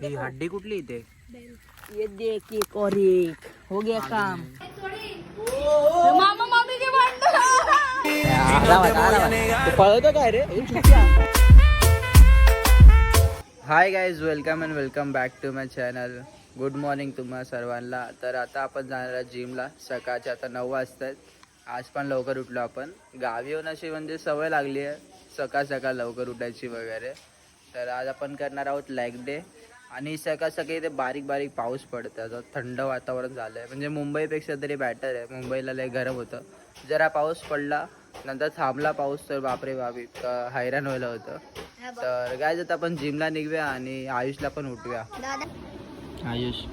ही हड्डी कुठली इथे? ये देख एक और एक। हो गया काम। मामा मामी के काय रे? Hi guys welcome and welcome back to my channel good morning तुम्हा सर्वांना. तर आता आपण जाणार आहे जिमला सकाळचे आता नऊ वाजतात आज पण लवकर उठलो आपण. गावी येऊन अशी म्हणजे सवय लागली आहे. सकाळ सकाळ लवकर उठायची वगैरे. तर आज आपण करणार आहोत लेग डे आणि सकाळ सकाळी इथे बारीक बारीक पाऊस पडतं आता थंड वातावरण झालं आहे म्हणजे मुंबईपेक्षा तरी बॅटर आहे. मुंबईला लय गरम होतं. जरा पाऊस पडला नंतर थांबला पाऊस तर बापरे बाप इतकं हैराण व्हायला होतं. तर काय आता आपण जिमला निघूया आणि आयुषला पण उठूया आयुष.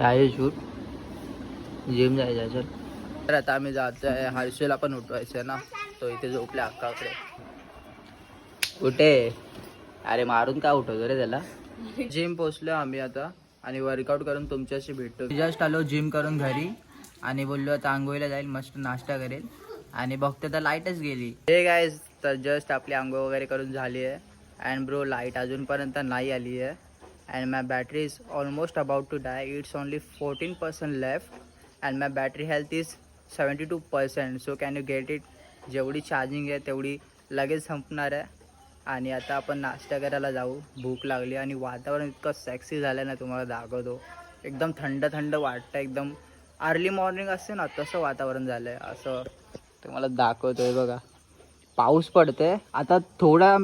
आयुष उठ. जिम जायचं चल. तर आता आम्ही जातोय हर्षला पण उठवायचं ना. तो इथे झोपला अक्काकडे. कुठे? अरे मारून का उठवतो रे त्याला? जिम पोचलो आम्ही आता आणि वर्कआउट करून तुमच्याशी भेटतो. जस्ट आलो जिम करून घरी आणि बोललो आता आंघोळीला जाईल मस्त नाश्ता करेल. आणि बघतो तर लाईटच गेली. हे काय तर जस्ट आपली आंघोळ वगैरे करून झाली आहे. अँड ब्रो लाइट अजूनपर्यंत नाही आली आहे. And my battery is almost about to die it's only fourteen percent left and my battery health is seventy two percent so can you get it जेवढी चार्जिंग आहे तेवढी लगेच संपणार आहे. आणि आता आपण नाश्ता करायला जाऊ. भूक लागली आणि वातावरण इतकं सेक्सी झालं ना तुम्हाला दाखवतो. एकदम थंड थंड वाटतं एकदम. अर्ली मॉर्निंग असते ना तसं वातावरण झालं आहे असं तुम्हाला दाखवतोय बघा. पाऊस पडते आता थोडा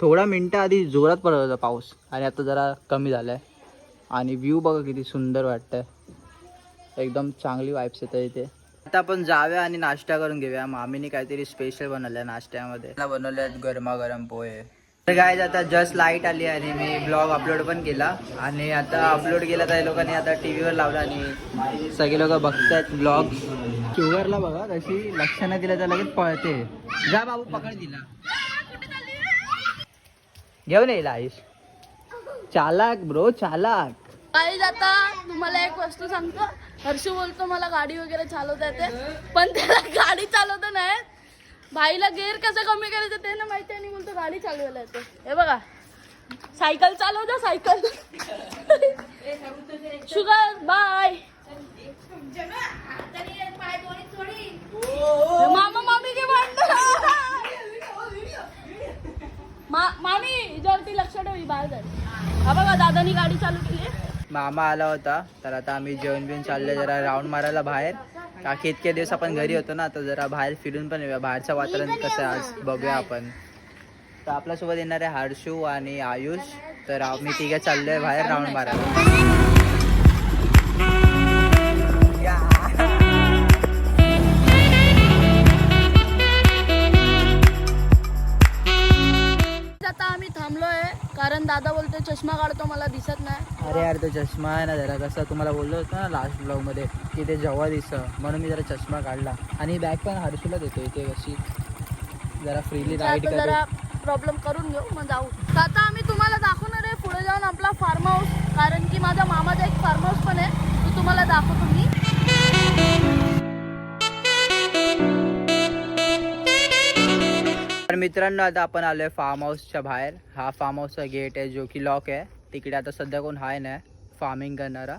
थोडा मिनटं आधी जोरात पडत होता पाऊस. आणि आता जरा कमी झाला आहे आणि व्ह्यू बघा किती सुंदर वाटतंय. एकदम चांगली वाईब्स येतात इथे. आता आपण जाऊया आणि नाश्ता करून घेऊया. मामीने काहीतरी स्पेशल बनवलंय नाश्त्यामध्ये. बनवले गरमागरम पोहे. तर काय आता जस्ट लाइट आली आणि मी ब्लॉग अपलोड पण केला. आणि आता अपलोड केला तर लोकांनी आता टी व्हीवर लावला आणि सगळे लोक बघतायत ब्लॉग शुगरला बघा तशी लक्ष नाही दिलं तर लगेच पळते. जा बाबू पकड दिला घेऊन येईल आयुष चालाक ब्रो चालाक. जाता तुम्हाला एक वस्तू सांगतो. हर्षू बोलतो मला गाडी वगैरे चालवता येते. पण त्याला गाडी चालवता नाही भाईला गेअर कसं कमी करायचं ते ना माहिती आणि बोलतो गाडी चालवायला येते. हे बघा. सायकल चालवता सायकल. शुगर बाय मामा मामी घे मा मामी ती लक्ष ठेवली बाहेर जाईल हा बघा दादानी गाडी चालू केली. मामा आला होता. तर आता आम्ही जेवण बिवून चाललो जरा राऊंड मारायला बाहेर. काकी इतके दिवस आपण घरी होतो ना तर जरा बाहेर फिरून पण येऊया. बाहेरचं वातावरण कसं आहे आज बघूया आपण. तर आपल्यासोबत येणार आहे हर्षू आणि आयुष. तर आम्ही तिघे चाललोय बाहेर राऊंड मारायला. आता आम्ही थांबलोय कारण दादा बोलतोय चष्मा काढतो मला दिसत अरे यार तो चष्मा आहे ना जरा कसं तुम्हाला बोललो होतो ना लास्ट ब्लॉगमध्ये की ते जेव्हा दिसतं म्हणून मी जरा चष्मा काढला. आणि बॅग पण हर्षूला देतो इथे कशी जरा फ्रीली राईड करतो जरा प्रॉब्लेम करून घेऊ मग जाऊ. तर आता आम्ही तुम्हाला दाखवणार आहे पुढे जाऊन आपला फार्म हाऊस कारण की माझ्या मामाचा एक फार्म हाऊस पण आहे तो तुम्हाला दाखवतो मी. तर मित्रांनो आता आपण आलोय फार्म हाऊसच्या बाहेर. हा फार्म हाऊसचा गेट आहे जो की लॉक आहे. तिकडे आता सध्या कोण हाय नाही फार्मिंग करणारा.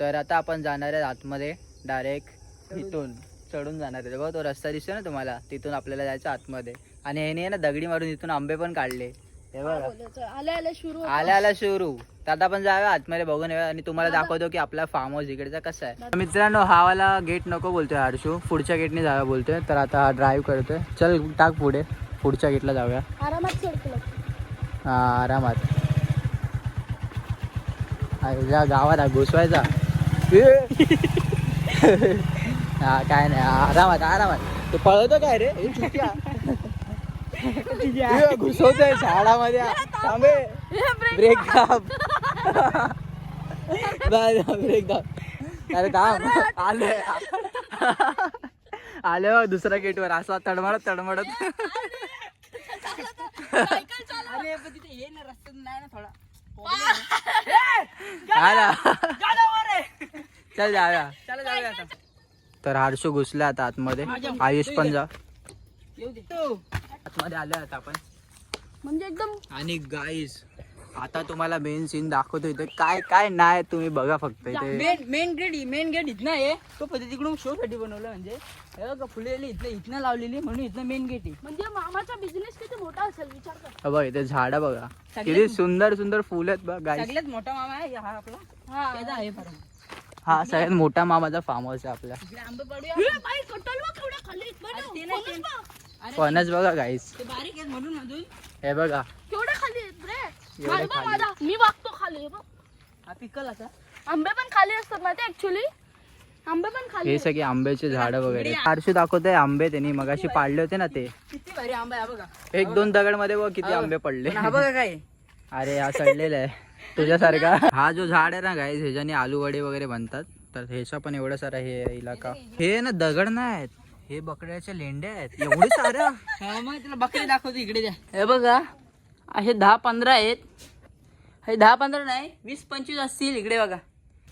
तर आता आपण जाणार आहे आतमध्ये डायरेक्ट इथून चढून जाणार आहे बघा तो रस्ता दिसतो ना तुम्हाला? तिथून आपल्याला जायचं आतमध्ये. आणि ह्याने ना दगडी मारून इथून आंबे पण काढले. हे बघा. आले आले सुरू आल्या आल्या शिवरू तर आता आपण जाऊया आतमध्ये बघून येऊया. आणि तुम्हाला दाखवतो की आपला फार्म हाऊस इकडचा कसा आहे. मित्रांनो हा वाला गेट नको बोलतोय हर्षू. पुढच्या गेटने जाऊया बोलतोय. तर आता हा ड्राईव्ह करतोय. चल टाक पुढे. पुढच्या गेटला जाऊया. आरामात हा आरामात. अरे जा गावात हा घुसवायचा हा काय नाही आरामात आरामात तू पळवतो काय रे हे हे घुसवतोय झाडामध्ये थांबे ब्रेक ब्रेक दाब अरे थांब आले आले बघ दुसऱ्या गेटवर असा तडमडत तडमडत आला चल जाऊया तर हर्षू घुसला आता आतमध्ये. आयुष पण जा. आतमध्ये आले आता आपण. म्हणजे एकदम आणि गाईस आता तुम्हाला मेन सीन दाखवतो इथे. काय काय नाही तुम्ही बघा फक्त इथे. Main main gate main gate इथनं आहे. तो पद्धती तिकडून शो साठी बनवलं म्हणजे. हे बघा फुलेली इथनं इथनं लावलेली म्हणून इथनं मेन गेट आहे. म्हणजे मामाचा बिझनेस किती मोठा असेल विचार कर. हा बघ इथे झाडं बघा. किती सुंदर सुंदर फुल आहेत बघ गाईस सगळ्यात मोठा मामा आहे हा आपला. हा. त्याचा आहे फार्म हा सगळ्यात मोठा मामाचा फार्म हाऊस आहे आपला. इकडे आंबे पडूया. हे बाई, कटल बघ केवढ्या खाली आहेत. बघ ना, अरे ते नाही, फणस ते- बघ. अरे फणस बघा गाईस ते बारीक आहेत म्हणून अजून. हे बघा. माझा बघ, खाली. माझा. मी वागतो खाली हे बघ. हा पिकल आता. आंबे पण खाली असतात माहिती ऍक्च्युली आंबे पण खाली हे. सगळे आंब्याचे झाडं वगैरे. आरशू दाखवतोय आंबे त्यांनी मगाशी पाडले होते ना ते. किती भारी आंबा आहे हा बघा. एक दोन दगडमध्ये बघ किती आंबे पडले. पण हा बघा काय. अरे हा सडलेला आहे. तुझ्यासारखा. हा जो झाड आहे ना गाईस ह्याच्याने आलू वडे वगैरे बनतात तर ह्याचा पण एवढा सारा हे आहे इलाका. हे ना दगड नाही आहेत हे बकऱ्याच्या लेंड्या आहेत. एवढे हा मग तुला बकरी दाखवतो इकडे द्या. हे बघा. असे दहा पंधरा आहेत. हे दहा पंधरा नाही वीस पंचवीस असतील इकडे बघा.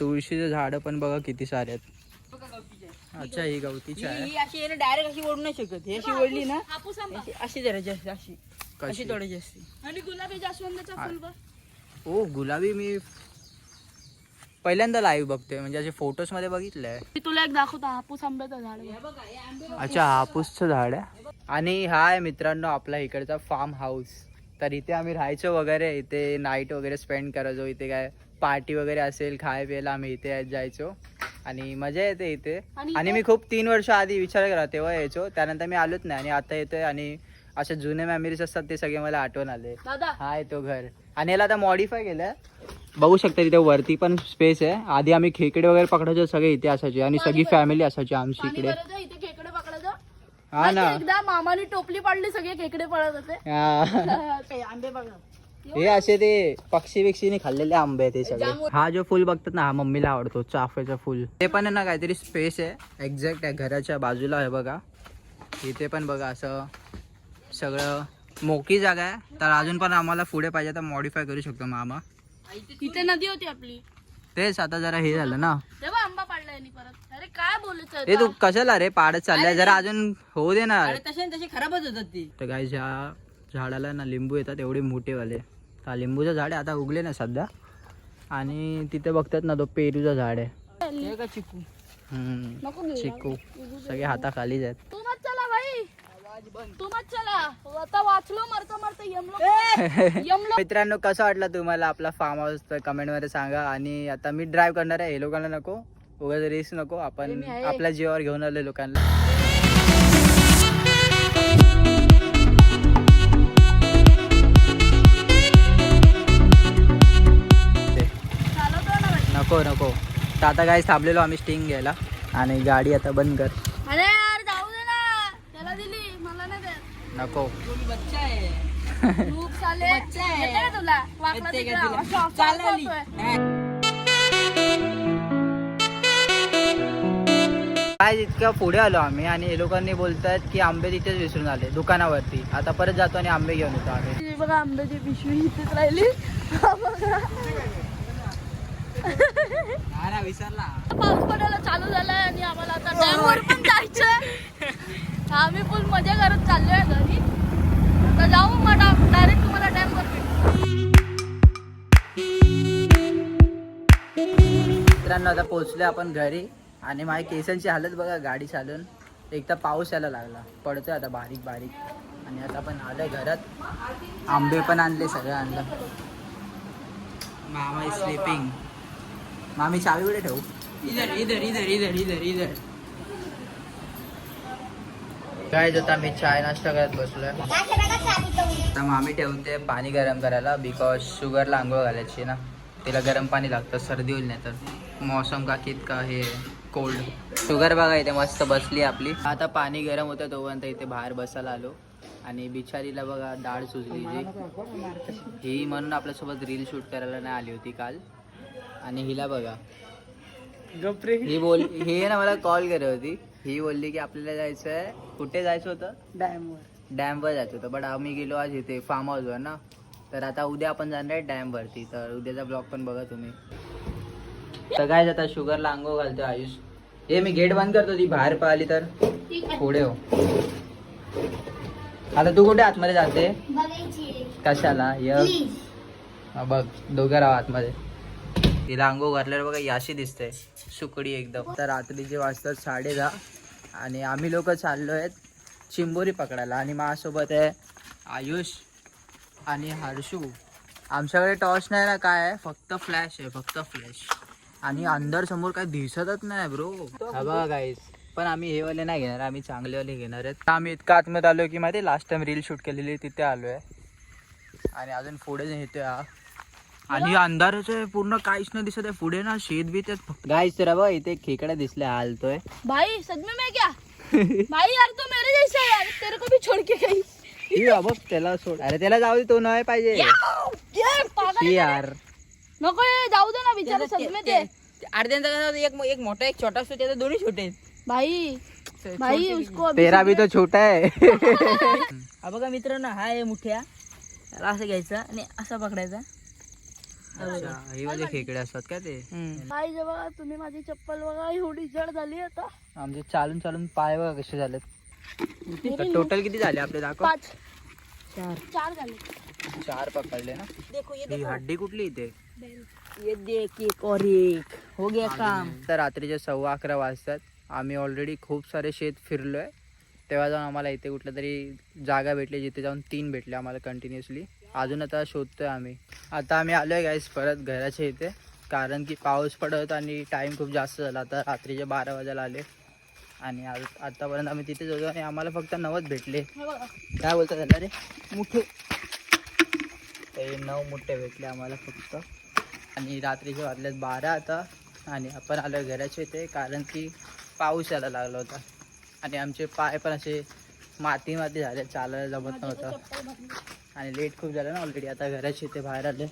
तुळशीचे झाड पण बघा किती सारे आहेत. बघा गवतीचे आहे. अच्छा ही गवतीची ही आहे. ही अशी डायरेक्ट अशी ओढू नाही शकत. ही अशी ओढली ना अशी- अशी अशी. कशी? अशी तोडायची असते आणि गुलाबी जास्वंदाचा फुल बघ. ओ गुलाबी मी पहिल्यांदा लाईव्ह बघतोय. म्हणजे असे फोटोजमध्ये बघितलंय. मी तुला एक दाखवतो हापूस आंब्याचं झाड बघ. अच्छा हापूसचं झाड आहे. आणि हा आहे मित्रांनो आपला इकडचा फार्म हाऊस तर इथे आम्ही राहायचो वगैरे इथे नाईट वगैरे स्पेंड करायचो इथे काय पार्टी वगैरे असेल खाय प्यायला आम्ही इथे जायचो. आणि मजा येते इथे. आणि मी खूप तीन वर्ष आधी विचार करा तेव्हा यायचो. त्यानंतर मी आलोच नाही आणि आता येतोय आणि असे जुने मेमरीज असतात ते सगळे मला आठवण आले. हा तो घर. आणि याला आता मॉडीफाय केलंय. बघू शकता तिथे वरती पण स्पेस आहे. आधी आम्ही खेकडे वगैरे पकडायचो सगळे इथे असायचे आणि सगळी फॅमिली असायची आमची इकडे भरायचं इथे खेकडे पकडायचं हा ना. एकदा मामाने टोपली पाडली सगळे खेकडे पडत होते. हा. ते आंबे बघा. हे असे ते पक्षी बिक्षीने खाल्लेले आंबे आहेत ते सगळे. हा जो फुल बघतात ना हा मम्मीला आवडतो चाफ्याचा फुल. ते पण आहे ना काहीतरी स्पेस आहे. एक्झॅक्ट आहे घराच्या बाजूला आहे बघा. इथे पण बघा असं सगळं मोकी जागा आहे. तर अजून पण आम्हाला पुढे पाहिजे तर मॉडीफाय करू शकतो मामा. इथे नदी होती आपली. तेच आता जरा हे झालं ना. आंबा यांनी परत. अरे काय बोलायचं ते तू? कशाला रे? पाडत चाललाय जरा अजून होऊ दे ना. अरे तसे तसे खराबच होतात ती. तर काय ह्या झाडाला ना लिंबू येतात एवढे मोठेवाले. तर लिंबूचं झाड आहे आता उगले ना सध्या. आणि तिथे बघतात ना तो पेरूचं झाड आहे. हे का चिकू? हम्म, नको घेऊ चिकू. सगळे हाताखालीच आहेत. तू मत चला भाई. तू मत चला. आता वाचलो मरता मरता यमलो यमलो मित्रांनो कसं वाटलं तुम्हाला आपला फार्म हाऊस तर कमेंटमध्ये सांगा. आणि आता मी ड्राईव्ह करणार आहे हे लोकांना नको. उगाच रिस्क नको आपण. आपल्या जीवावर घेऊन आले लोकांना. नको नको. तर आता काय थांबलेलो आम्ही स्टिंग घ्यायला आणि गाडी आता बंद कर. अरे यार जाऊ दे ना. त्याला दिली मला नाही देत. नको. बच्चा आहे. खूप चाले बच्चा आहे. येते का तुला? वाकला तिकडे. काय इतक्या पुढे आलो आम्ही आणि हे लोकांनी बोलतात की आंबे तिथेच विसरून आले दुकानावरती. आता परत जातो आणि आंबे घेऊन येतो आम्ही. बघा आंब्याची पिशवी इथेच राहिली. विसरला. पाऊस पडायला चालू झालाय आणि आम्हाला आता डॅम वर पण जायचंय. आम्ही फुल मजा करत चाललोय घरी. आता जाऊ मग डायरेक्ट तुम्हाला डॅम वर भेटू. मित्रांनो आता पोहोचले आपण घरी. आणि माझ्या केसांची हालत बघा गाडी चालून. एक तर पाऊस यायला लागला. पडतोय आता बारीक बारीक. आणि आता पण आलंय घरात. आंबे पण आणले सगळं आणलं. मामा इज स्लीपिंग मामी चावी कुठे ठेवू? इधर इधर इधर इधर इधर इधर. काय आता मी चाय नाश्ता करत बसलोय. आता मामी ठेवते पाणी गरम करायला बिकॉज शुगरला आंघोळ घालायची ना. तिला गरम पाणी लागतं सर्दी होईल नाही तर मौसम का कित का हे. कोल्ड शुगर बघा इथे मस्त बसली आपली. आता पाणी गरम होतं तोपर्यंत इथे बाहेर बसायला आलो. आणि बिचारीला बघा डाळ सुजली जी. ही म्हणून आपल्यासोबत रील शूट करायला नाही आली होती काल. आणि हिला बघा. गपरे. ही बोल ही ना मला कॉल करत होती. ही बोलली की आपल्याला जायचं आहे कुठे जायचं होतं? डॅमवर. डॅमवर जायचं होतं. बट आम्ही गेलो आज इथे फार्म हाऊसवर ना. तर आता उद्या आपण जाणार आहे डॅमवरती. तर उद्याचा ब्लॉग पण बघा तुम्ही. काय जाता शुगरला अंगो घालतो आयुष. हे मी गेट बंद करतो ती बाहेर पळाली तर. पुढे हो. आता तू कुठे आतमध्ये जाते? कशाला? य. बघ. दोघं राहा आतमध्ये. तिला अंगो घातल्यावर बघा याशी दिसते सुकडी एकदम. तर रात्रीचे वाजतात साडे दहा आणि आम्ही लोक चाललो आहेत चिंबोरी पकडायला. आणि माझ्यासोबत आहे आयुष आणि हर्षू. आमच्याकडे टॉर्च नाही ना काय आहे? फक्त फ्लॅश आहे फक्त फ्लॅश आणि अंदर समोर काय दिसतच नाही ब्रो हा बघा गाईस पण आम्ही हे वाले नाही घेणार आम्ही चांगलेवाले घेणार आहेत. आम्ही इतका आतमध्ये आलो की माहिती लास्ट टाइम रील शूट केलेली तिथे आलोय. आणि अजून पुढे येतोय हा. आणि अंधारच आहे पूर्ण काहीच नाही दिसत आहे पुढे ना शेत आहेत फक्त. गाईस तर बघा इथे खेकडा दिसल्या हालतोय. भाई सच में क्या? भाई यार तू मेरे जैसा यार तेरे को भी छोड़ के गई। त्याला सोड. अरे त्याला जाऊ दे तो नाही पाहिजे. ही यार. नको जाऊ दे ना बिचारा सच में ते अर्ध्यांचा कसं एक एक मोठा एक छोटा असतो त्याचा दोन्ही छोटे आहेत. भाई भाई उसको अभी तेरा भी तो छोटा है। हा बघा मित्रांनो हा आहे मुठ्या. त्याला असं घ्यायचा आणि असा पकडायचा. अच्छा ही वाले खेकडे असतात का ते? भाई जे बघा तुम्ही माझी चप्पल बघा एवढी जड झाली आता. आमचे चालून चालून पाय बघा कसे झालेत. टोटल किती झाले आपले? दाखव. पाच. चार. चार झाले. चार पकडले ना? देखो ये ही हड्डी कुठली इथे? ये देख एक और एक। हो गया काम। तर रात्रीचे सव्वा अकरा वाजतात आम्ही ऑलरेडी खूप सारे शेत फिरलोय. तेव्हा जाऊन आम्हाला इथे कुठल्या तरी जागा भेटली जिथे जाऊन तीन भेटले आम्हाला कंटिन्युअसली अजून आता शोधतोय आम्ही. आता आम्ही आलोय गाईस परत घराच्या इथे. कारण की पाऊस पडत आणि टाइम खूप जास्त झाला. आता रात्रीचे बारा वाजायला आले. आणि आज- आतापर्यंत आम्ही तिथेच होतो आणि आम्हाला फक्त नवच भेटले. काय बोलतात त्याला रे? मुठे. ते नऊ मुठे भेटले आम्हाला फक्त. आणि रात्रीचे वाजल्यात बारा आता. आणि आपण आलो घराच्या इथे कारण की पाऊस यायला लागला होता. आणि आमचे पाय पण असे माती माती झाले चालायला जमत नव्हतं. आणि लेट खूप झालं ना ऑलरेडी आता घराच्या इथे बाहेर आले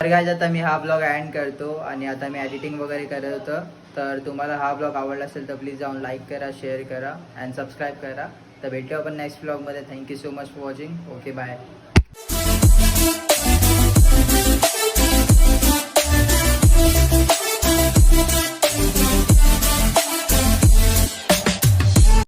तर काय आता मी हा ब्लॉग एंड करतो आणि आता मी एडिटिंग वगैरे करत होतो. तर तुम्हाला हा ब्लॉग आवडला असेल तर प्लीज जाऊन लाईक करा शेअर करा अँड सबस्क्राईब करा. तर भेटू आपण नेक्स्ट ब्लॉगमध्ये thank you so much for watching okay bye